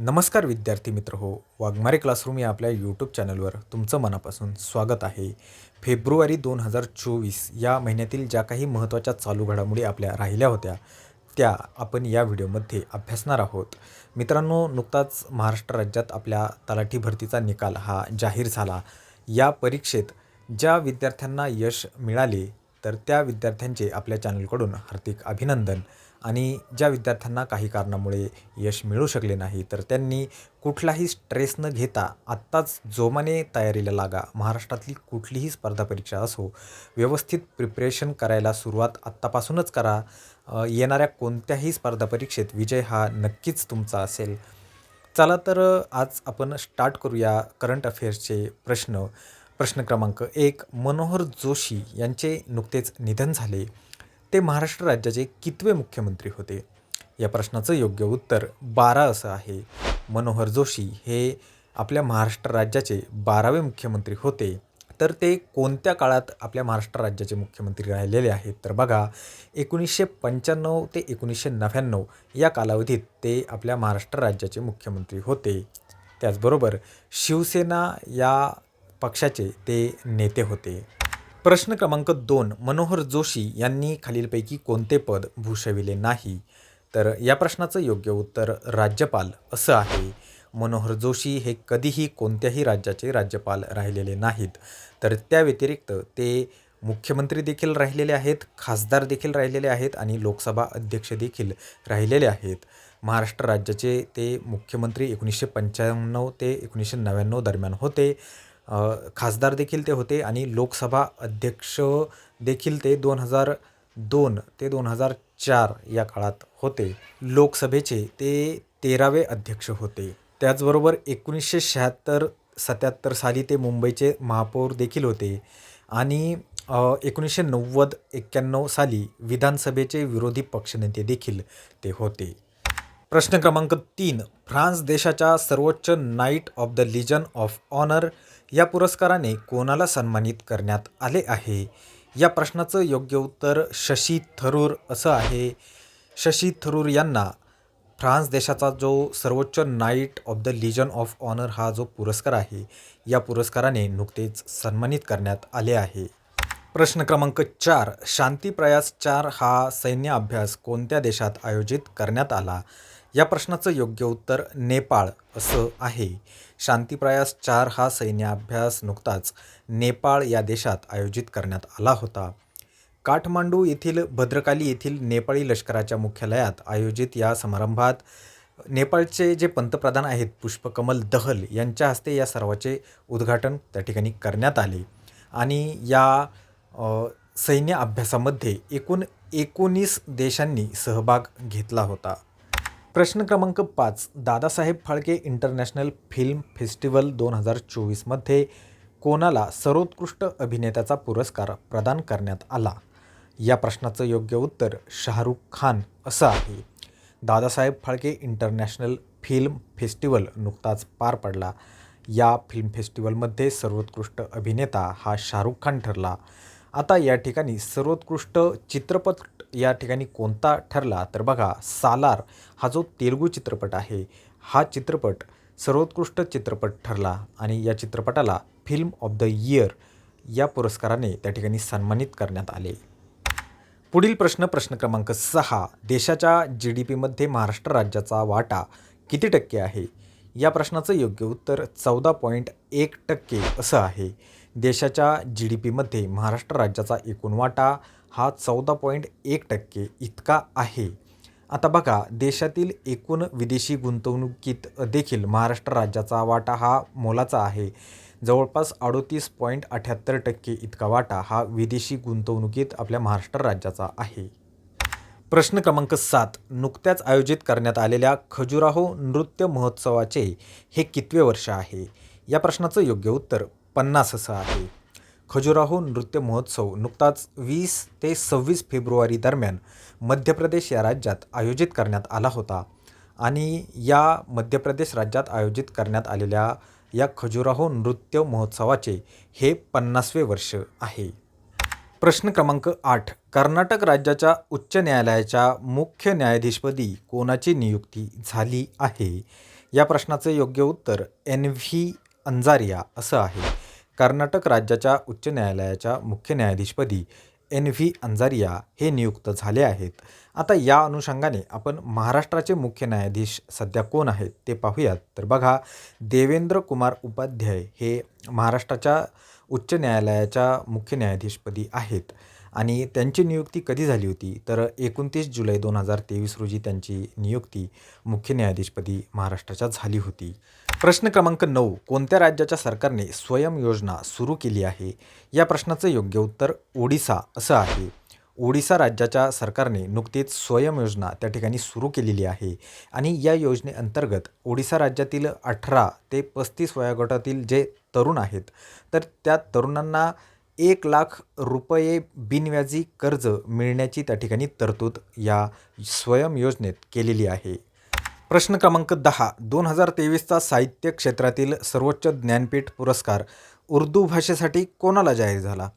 नमस्कार विद्यार्थी मित्र हो वाघमारे क्लासरूम या आपल्या यूट्यूब चॅनलवर तुमचं मनापासून स्वागत आहे. फेब्रुवारी दोन हजार चोवीस या महिन्यातील ज्या काही महत्त्वाच्या चालू घडामोडी आपल्या राहिल्या होत्या त्या आपण या व्हिडिओमध्ये अभ्यासणार आहोत. मित्रांनो नुकताच महाराष्ट्र राज्यात आपल्या तलाठी भरतीचा निकाल हा जाहीर झाला. या परीक्षेत ज्या विद्यार्थ्यांना यश मिळाले तर त्या विद्यार्थ्यांचे आपल्या चॅनलकडून हार्दिक अभिनंदन. आणि ज्या विद्यार्थ्यांना काही कारणामुळे यश मिळू शकले नाही तर त्यांनी कुठलाही स्ट्रेस न घेता आत्ताच जोमाने तयारीला लागा. महाराष्ट्रातली कुठलीही स्पर्धा परीक्षा असो व्यवस्थित प्रिपरेशन करायला सुरुवात आत्तापासूनच करा. येणाऱ्या कोणत्याही स्पर्धा परीक्षेत विजय हा नक्कीच तुमचा असेल. चला तर आज आपण स्टार्ट करूया करंट अफेअर्सचे प्रश्न. प्रश्न क्रमांक एक मनोहर जोशी यांचे नुकतेच निधन झाले. ते महाराष्ट्र राज्याचे कितवे मुख्यमंत्री होते? या प्रश्नाचं योग्य उत्तर बारा असं आहे. मनोहर जोशी हे आपल्या महाराष्ट्र राज्याचे बारावे मुख्यमंत्री होते. तर ते कोणत्या काळात आपल्या महाराष्ट्र राज्याचे मुख्यमंत्री राहिलेले आहेत? तर बघा एकोणीसशे पंच्याण्णव ते एकोणीसशे नव्याण्णव या कालावधीत ते आपल्या महाराष्ट्र राज्याचे मुख्यमंत्री होते. त्याचबरोबर शिवसेना या पक्षाचे ते नेते होते. प्रश्न क्रमांक दोन मनोहर जोशी यांनी खालीलपैकी कोणते पद भूषविले नाही? तर या प्रश्नाचं योग्य उत्तर राज्यपाल असं आहे. मनोहर जोशी हे कधीही कोणत्याही राज्याचे राज्यपाल राहिलेले नाहीत. तर त्या व्यतिरिक्त ते मुख्यमंत्री देखील राहिलेले आहेत खासदार देखील राहिलेले आहेत आणि लोकसभा अध्यक्ष देखील राहिलेले आहेत. महाराष्ट्र राज्याचे ते मुख्यमंत्री एकोणीसशे पंच्याण्णव ते एकोणीसशे नव्याण्णव दरम्यान होते. खासदार देखील ते होते आणि लोकसभा अध्यक्ष देखील ते दोन हजार दोन ते दोन हजार चार या काळात होते. लोकसभेचे ते तेरावे अध्यक्ष होते. त्याचबरोबर एकोणीसशे शहात्तर सत्याहत्तर साली ते मुंबईचे महापौर देखील होते आणि एकोणीसशे नव्वद एक्क्याण्णव साली विधानसभेचे विरोधी पक्षनेते देखील ते होते. प्रश्न क्रमांक तीन फ्रान्स देशाच्या सर्वोच्च Knight of the Legion of Honour या पुरस्काराने कोणाला सन्मानित करण्यात आले आहे? या प्रश्नाचं योग्य उत्तर शशी थरूर असं आहे. शशी थरूर यांना फ्रान्स देशाचा जो सर्वोच्च Knight of the Legion of Honour हा जो पुरस्कार आहे या पुरस्काराने नुकतेच सन्मानित करण्यात आले आहे. प्रश्न क्रमांक चार शांती प्रयास चार हा सैन्य अभ्यास कोणत्या देशात आयोजित करण्यात आला? या प्रश्नाचं योग्य उत्तर नेपाळ असं आहे. शांतीप्रयास चार हा सैन्याभ्यास नुकताच नेपाळ या देशात आयोजित करण्यात आला होता. काठमांडू येथील भद्रकाली येथील नेपाळी लष्कराच्या मुख्यालयात आयोजित या समारंभात नेपाळचे जे पंतप्रधान आहेत पुष्पकमल दहल यांच्या हस्ते या सर्वाचे उद्घाटन त्या ठिकाणी करण्यात आले. आणि या सैन्य अभ्यासामध्ये एकूण एकोणीस देशांनी सहभाग घेतला होता. प्रश्न क्रमांक पाच Dadasaheb Phalke International Film Festival दोन हजार चोवीसमध्ये कोणाला सर्वोत्कृष्ट अभिनेत्याचा पुरस्कार प्रदान करण्यात आला? या प्रश्नाचं योग्य उत्तर शाहरुख खान असं आहे. Dadasaheb Phalke International Film Festival नुकताच पार पडला. या फिल्म फेस्टिवलमध्ये सर्वोत्कृष्ट अभिनेता हा शाहरुख खान ठरला. आता या ठिकाणी सर्वोत्कृष्ट चित्रपट या ठिकाणी कोणता ठरला तर बघा सालार हा जो तेलुगू चित्रपट आहे हा चित्रपट सर्वोत्कृष्ट चित्रपट ठरला आणि या चित्रपटाला फिल्म ऑफ द इयर या पुरस्काराने त्या ठिकाणी सन्मानित करण्यात आले. पुढील प्रश्न प्रश्न क्रमांक सहा देशाच्या जी डी पीमध्ये महाराष्ट्र राज्याचा वाटा किती टक्के आहे? या प्रश्नाचं योग्य उत्तर चौदा पॉईंट एक टक्के असं आहे. देशाच्या जी डी पीमध्ये महाराष्ट्र राज्याचा एकूण वाटा हा चौदा पॉईंट एक टक्के इतका आहे. आता बघा देशातील एकूण विदेशी गुंतवणुकीत देखील महाराष्ट्र राज्याचा वाटा हा मोलाचा आहे. जवळपास अडोतीस पॉईंट अठ्याहत्तर टक्के इतका वाटा हा विदेशी गुंतवणुकीत आपल्या महाराष्ट्र राज्याचा आहे. प्रश्न क्रमांक सात नुकत्याच आयोजित करण्यात आलेल्या खजुराहो नृत्य महोत्सवाचे हे कितवे वर्ष आहे? या प्रश्नाचं योग्य उत्तर पन्नास असं आहे. खजुराहो नृत्य महोत्सव नुकताच वीस ते सव्वीस फेब्रुवारी दरम्यान मध्य प्रदेश या राज्यात आयोजित करण्यात आला होता. आणि या मध्य प्रदेश राज्यात आयोजित करण्यात आलेल्या या खजुराहो नृत्य महोत्सवाचे हे पन्नासवे वर्ष आहे. प्रश्न क्रमांक आठ. कर्नाटक राज्याच्या उच्च न्यायालयाच्या मुख्य न्यायाधीशपदी कोणाची नियुक्ती झाली आहे? या प्रश्नाचं योग्य उत्तर एन व्ही अंजारिया असं आहे. कर्नाटक राज्याच्या उच्च न्यायालयाच्या मुख्य न्यायाधीशपदी एन व्ही अंजारिया हे नियुक्त झाले आहेत. आता या अनुषंगाने आपण महाराष्ट्राचे मुख्य न्यायाधीश सध्या कोण आहेत ते पाहूयात. तर बघा देवेंद्र कुमार उपाध्याय हे महाराष्ट्राच्या उच्च न्यायालयाच्या मुख्य न्यायाधीशपदी आहेत आणि त्यांची नियुक्ती कधी झाली होती? तर एकोणतीस जुलै दोन हजार तेवीस रोजी त्यांची नियुक्ती मुख्य न्यायाधीशपदी महाराष्ट्राच्या झाली होती. प्रश्न क्रमांक नऊ. कोणत्या राज्याच्या सरकारने स्वयं योजना सुरू केली आहे? या प्रश्नाचं योग्य उत्तर ओडिसा असं आहे. ओडिसा राज्याच्या सरकारने नुकतीच स्वयं योजना त्या ठिकाणी सुरू केलेली आहे आणि या योजनेअंतर्गत ओडिसा राज्यातील अठरा ते पस्तीस वयोगटातील जे तरुण आहेत तर त्या तरुणांना एक लाख रुपये बिनव्याजी कर्ज मिळण्याची त्या ठिकाणी तरतूद या स्वयं योजनेत केलेली आहे. प्रश्न क्रमांक दहा दोन हजार तेवीसचा साहित्य क्षेत्रातील सर्वोच्च ज्ञानपीठ पुरस्कार उर्दू भाषेसाठी कोणाला जाहीर झाला?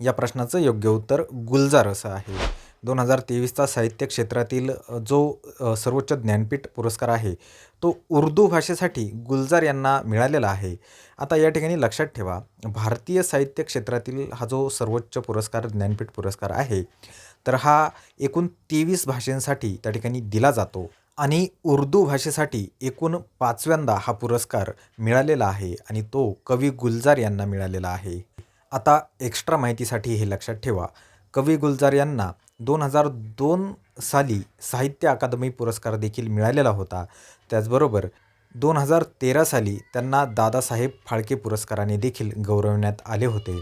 या प्रश्नाचं योग्य उत्तर गुलजार असं आहे. दोन हजार तेवीसचा साहित्य क्षेत्रातील जो सर्वोच्च ज्ञानपीठ पुरस्कार आहे तो उर्दू भाषेसाठी गुलजार यांना मिळालेला आहे. आता या ठिकाणी लक्षात ठेवा भारतीय साहित्य क्षेत्रातील हा जो सर्वोच्च पुरस्कार ज्ञानपीठ पुरस्कार आहे तर हा एकूण तेवीस भाषेंसाठी त्या ठिकाणी दिला जातो. आणि उर्दू भाषेसाठी एकूण पाचव्यांदा हा पुरस्कार मिळालेला आहे आणि तो कवी गुलजार यांना मिळालेला आहे. आता एक्स्ट्रा माहितीसाठी हे लक्षात ठेवा. कवी गुलजार यांना दोन हजार दोन साली साहित्य अकादमी पुरस्कार देखील मिळालेला होता. त्याचबरोबर दोन हजार तेरा साली त्यांना दादासाहेब फाळके पुरस्काराने देखील गौरवण्यात आले होते.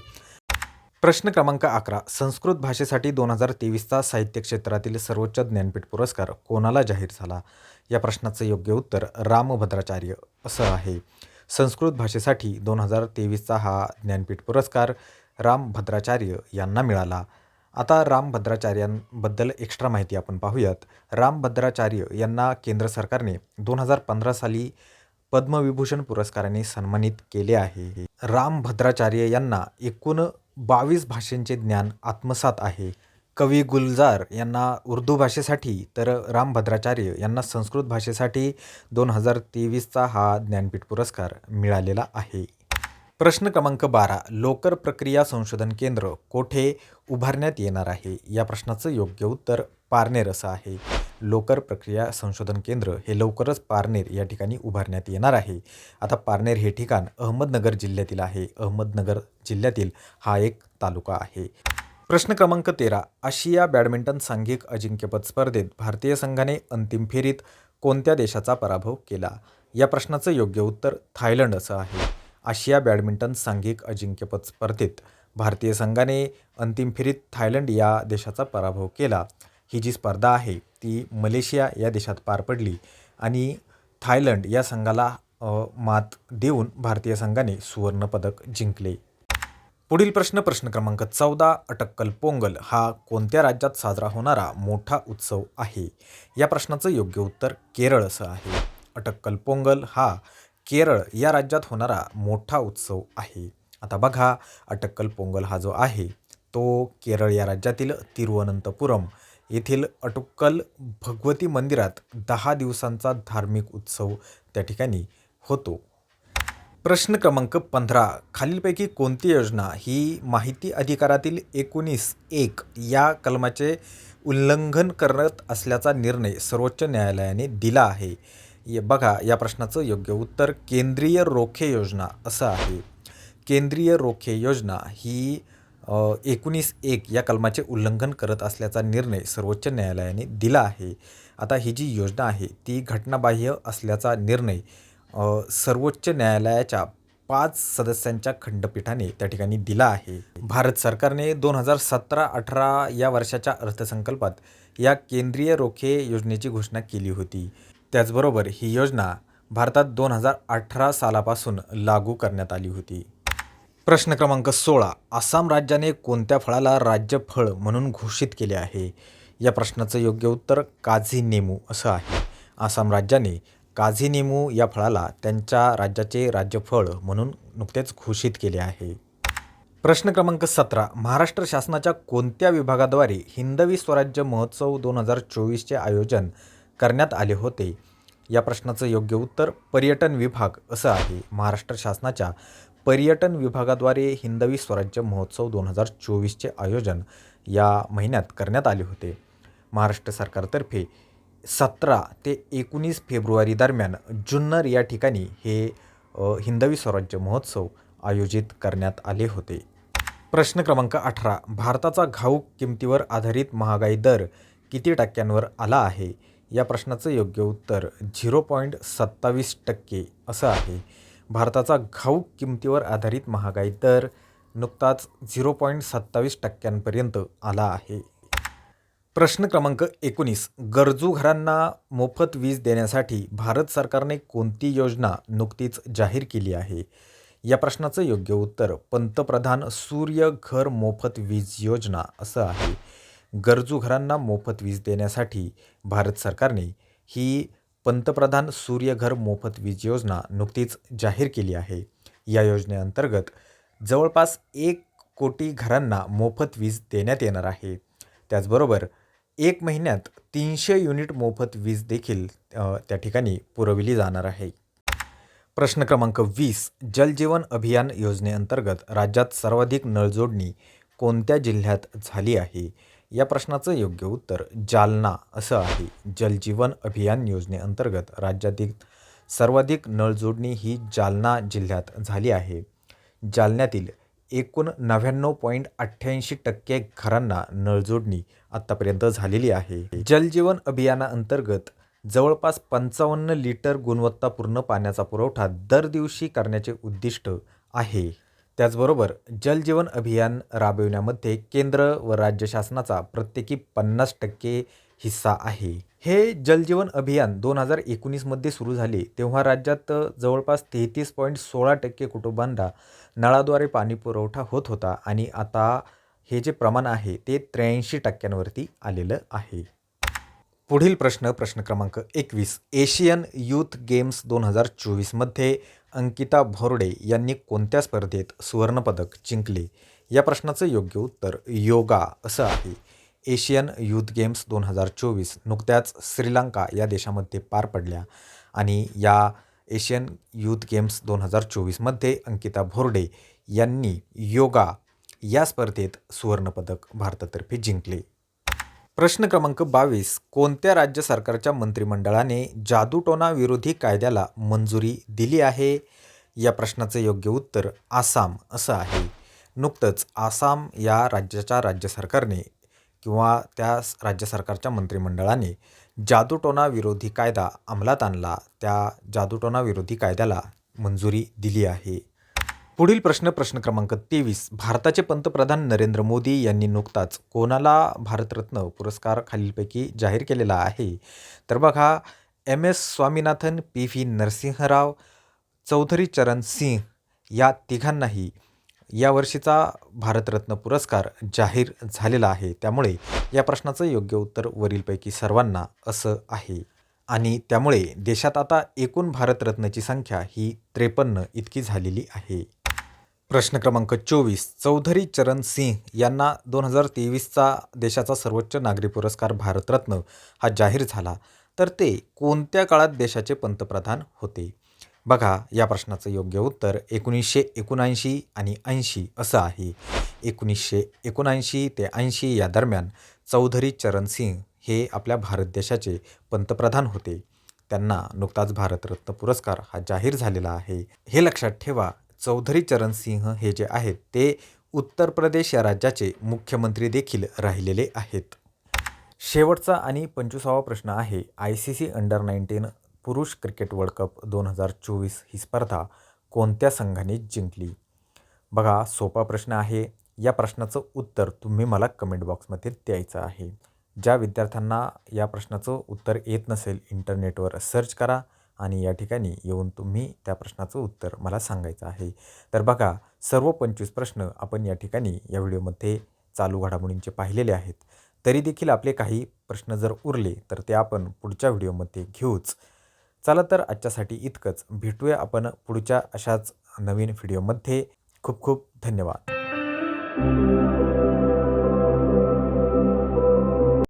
प्रश्न क्रमांक अकरा संस्कृत भाषेसाठी दोन हजार तेवीसचा साहित्य क्षेत्रातील सर्वोच्च ज्ञानपीठ पुरस्कार कोणाला जाहीर झाला? या प्रश्नाचं योग्य उत्तर रामभद्राचार्य. असं आहे. संस्कृत भाषेसाठी दोन हजार तेवीसचा हा ज्ञानपीठ पुरस्कार रामभद्राचार्य यांना मिळाला. आता रामभद्राचार्यांबद्दल एक्स्ट्रा माहिती आपण पाहूयात. रामभद्राचार्य यांना केंद्र सरकारने दोन हजार पंधरा साली पद्मविभूषण पुरस्काराने सन्मानित केले आहे. रामभद्राचार्य यांना एकूण बावीस भाषांचे ज्ञान आत्मसात आहे. कवी गुलजार यांना उर्दू भाषेसाठी तर रामभद्राचार्य यांना संस्कृत भाषेसाठी दोन हजार तेवीसचा हा ज्ञानपीठ पुरस्कार मिळालेला आहे. प्रश्न क्रमांक बारा लोकर प्रक्रिया संशोधन केंद्र कोठे उभारण्यात येणार आहे? या प्रश्नाचं योग्य उत्तर पारनेर असं आहे. लोकर प्रक्रिया संशोधन केंद्र हे लवकरच पारनेर या ठिकाणी उभारण्यात येणार आहे. आता पारनेर हे ठिकाण अहमदनगर जिल्ह्यातील आहे. अहमदनगर जिल्ह्यातील हा एक तालुका आहे. प्रश्न क्रमांक तेरा आशिया बॅडमिंटन सांघिक अजिंक्यपद स्पर्धेत भारतीय संघाने अंतिम फेरीत कोणत्या देशाचा पराभव केला? या प्रश्नाचं योग्य उत्तर थायलंड असं आहे. आशिया बॅडमिंटन सांघिक अजिंक्यपद स्पर्धेत भारतीय संघाने अंतिम फेरीत थायलंड या देशाचा पराभव केला. ही जी स्पर्धा आहे ती मलेशिया या देशात पार पडली आणि थायलंड या संघाला मात देऊन भारतीय संघाने सुवर्णपदक जिंकले. पुढील प्रश्न प्रश्न क्रमांक चौदा अटक्कल पोंगल हा कोणत्या राज्यात साजरा होणारा मोठा उत्सव आहे? या प्रश्नाचं योग्य उत्तर केरळ असं आहे. अटक्कल पोंगल हा केरळ या राज्यात होणारा मोठा उत्सव आहे. आता बघा अटक्कल पोंगल हा जो आहे तो केरळ या राज्यातील तिरुवनंतपुरम येथील अटुक्कल भगवती मंदिरात दहा दिवसांचा धार्मिक उत्सव त्या ठिकाणी होतो. प्रश्न क्रमांक पंधरा. खालीलपैकी कोणती योजना ही माहिती अधिकारातील एकोणीस एक या कलमाचे उल्लंघन करत असल्याचा निर्णय सर्वोच्च न्यायालयाने दिला आहे. ये बघा या प्रश्नाचं योग्य उत्तर केंद्रीय रोखे योजना असं आहे. केंद्रीय रोखे योजना ही एकोणीस एक या कलमाचे उल्लंघन करत असल्याचा निर्णय सर्वोच्च न्यायालयाने दिला आहे. आता ही जी योजना आहे ती घटनाबाह्य असल्याचा निर्णय सर्वोच्च न्यायालयाच्या पाच सदस्यांच्या खंडपीठाने त्या ठिकाणी दिला आहे. भारत सरकारने दोन हजार सतरा अठरा या वर्षाच्या अर्थसंकल्पात या केंद्रीय रोखे योजनेची घोषणा केली होती. त्याचबरोबर ही योजना भारतात दोन हजार अठरा सालापासून लागू करण्यात आली होती. प्रश्न क्रमांक सोळा. आसाम राज्याने कोणत्या फळाला राज्य फळ म्हणून घोषित केले आहे? या प्रश्नाचं योग्य उत्तर काझी नेमू असं आहे. आसाम राज्याने काझी नेमू या फळाला त्यांच्या राज्याचे राज्यफळ म्हणून नुकतेच घोषित केले आहे. प्रश्न क्रमांक सतरा. महाराष्ट्र शासनाच्या कोणत्या विभागाद्वारे हिंदवी स्वराज्य महोत्सव दोन हजार चोवीसचे आयोजन करण्यात आले होते? या प्रश्नाचं योग्य उत्तर पर्यटन विभाग असं आहे. महाराष्ट्र शासनाच्या पर्यटन विभागाद्वारे हिंदवी स्वराज्य महोत्सव दोन हजार चोवीसचे आयोजन या महिन्यात करण्यात आले होते. महाराष्ट्र सरकारतर्फे सतरा ते एकोणीस फेब्रुवारी दरम्यान जुन्नर या ठिकाणी हे हिंदवी स्वराज्य महोत्सव आयोजित करण्यात आले होते. प्रश्न क्रमांक अठरा भारताचा घाऊक किमतीवर आधारित महागाई दर किती टक्क्यांवर आला आहे? या प्रश्नाचं योग्य उत्तर झिरो पॉईंट सत्तावीस टक्के असं आहे. भारताचा घाऊक किमतीवर आधारित महागाई दर नुकताच झिरो पॉईंट सत्तावीस टक्क्यांपर्यंत आला आहे. प्रश्न क्रमांक एकोणीस. गरजू घरांना मोफत वीज देण्यासाठी भारत सरकारने कोणती योजना नुकतीच जाहीर केली आहे? या प्रश्नाचं योग्य उत्तर पंतप्रधान सूर्य घर मोफत वीज योजना असं आहे. गरजू घरांना मोफत वीज देण्यासाठी भारत सरकारने ही पंतप्रधान सूर्यघर मोफत वीज योजना नुकतीच जाहीर केली आहे. या योजनेअंतर्गत जवळपास एक कोटी घरांना मोफत वीज देण्यात येणार आहे. त्याचबरोबर एक महिन्यात तीनशे युनिट मोफत वीज देखील त्या ठिकाणी पुरविली जाणार आहे. प्रश्न क्रमांक वीस जलजीवन अभियान योजनेअंतर्गत राज्यात सर्वाधिक नळजोडणी कोणत्या जिल्ह्यात झाली आहे? या प्रश्नाचं योग्य उत्तर जालना असं आहे. जलजीवन अभियान योजनेअंतर्गत राज्यातील सर्वाधिक नळजोडणी ही जालना जिल्ह्यात झाली आहे. जालन्यातील एकूण नव्याण्णव पॉईंट अठ्ठ्याऐंशी टक्के घरांना नळजोडणी आत्तापर्यंत झालेली आहे. जलजीवन अभियानाअंतर्गत जवळपास पंचावन्न लिटर गुणवत्तापूर्ण पाण्याचा पुरवठा दर दिवशी करण्याचे उद्दिष्ट आहे. त्याचबरोबर जलजीवन अभियान राबविण्यामध्ये केंद्र व राज्य शासनाचा प्रत्येकी पन्नास टक्के हिस्सा आहे. हे जलजीवन अभियान दोन हजार एकोणीसमध्ये सुरू झाले तेव्हा राज्यात जवळपास तेहतीस पॉईंट सोळा टक्के कुटुंबांना नळाद्वारे पाणी पुरवठा होत होता आणि आता हे जे प्रमाण आहे ते त्र्याऐंशी टक्क्यांवरती आलेलं आहे. पुढील प्रश्न प्रश्न क्रमांक एकवीस. एशियन यूथ गेम्स दोन हजार चोवीसमध्ये अंकिता भोरडे यांनी कोणत्या स्पर्धेत सुवर्णपदक जिंकले? या प्रश्नाचं योग्य उत्तर योगा असं आहे. एशियन यूथ गेम्स दोन हजार चोवीस नुकत्याच श्रीलंका या देशामध्ये पार पडल्या आणि या एशियन यूथ गेम्स दोन हजार चोवीसमध्ये अंकिता भोरडे यांनी योगा या स्पर्धेत सुवर्णपदक भारतातर्फे जिंकले. प्रश्न क्रमांक बावीस. कोणत्या राज्य सरकारच्या मंत्रिमंडळाने जादूटोना विरोधी कायद्याला मंजुरी दिली आहे? या प्रश्नाचं योग्य उत्तर आसाम असं आहे. नुकतंच आसाम या राज्याच्या राज्य सरकारने किंवा त्या राज्य सरकारच्या मंत्रिमंडळाने जादूटोना विरोधी कायदा अंमलात आणला. त्या जादूटोना विरोधी कायद्याला मंजुरी दिली आहे. पुढील प्रश्न प्रश्न क्रमांक तेवीस. भारताचे पंतप्रधान नरेंद्र मोदी यांनी नुकताच कोणाला भारतरत्न पुरस्कार खालीलपैकी जाहीर केलेला आहे. तर बघा M S Swaminathan P V Narasimharao Chaudhary Charan Singh या तिघांनाही यावर्षीचा भारतरत्न पुरस्कार जाहीर झालेला आहे. त्यामुळे या प्रश्नाचं योग्य उत्तर वरीलपैकी सर्वांना असं आहे. आणि त्यामुळे देशात आता एकूण भारतरत्नची संख्या ही त्रेपन्न इतकी झालेली आहे. प्रश्न क्रमांक चोवीस चौधरी चरण सिंह यांना दोन हजार तेवीसचा देशाचा सर्वोच्च नागरी पुरस्कार भारतरत्न हा जाहीर झाला. तर ते कोणत्या काळात देशाचे पंतप्रधान होते? बघा या प्रश्नाचं योग्य उत्तर एकोणीसशे एकोणऐंशी आणि ऐंशी असं आहे. एकोणीसशे एकोणऐंशी ते ऐंशी या दरम्यान चौधरी चरण सिंह हे आपल्या भारत देशाचे पंतप्रधान होते. त्यांना नुकताच भारतरत्न पुरस्कार हा जाहीर झालेला आहे. हे लक्षात ठेवा चौधरी चरण सिंह हे जे आहेत ते उत्तर प्रदेश या राज्याचे मुख्यमंत्री देखील राहिलेले आहेत. शेवटचा आणि पंचवीसावा प्रश्न आहे I C C under nineteen पुरुष क्रिकेट वर्ल्ड कप दोन हजार चोवीस ही स्पर्धा कोणत्या संघाने जिंकली? बघा सोपा प्रश्न आहे. या प्रश्नाचं उत्तर तुम्ही मला कमेंट बॉक्समध्ये द्यायचं आहे. ज्या विद्यार्थ्यांना या प्रश्नाचं उत्तर येत नसेल इंटरनेटवर सर्च करा. आणि या ठिकाणी येऊन तुम्ही त्या प्रश्नाचं उत्तर मला सांगायचं आहे. तर बघा सर्व पंचवीस प्रश्न आपण या ठिकाणी या व्हिडिओमध्ये चालू घडामोडींचे पाहिलेले आहेत. तरी देखील आपले काही प्रश्न जर उरले तर ते आपण पुढच्या व्हिडिओमध्ये घेऊच. चला तर आजच्यासाठी इतकंच. भेटूया आपण पुढच्या अशाच नवीन व्हिडिओमध्ये. खूप खूप धन्यवाद.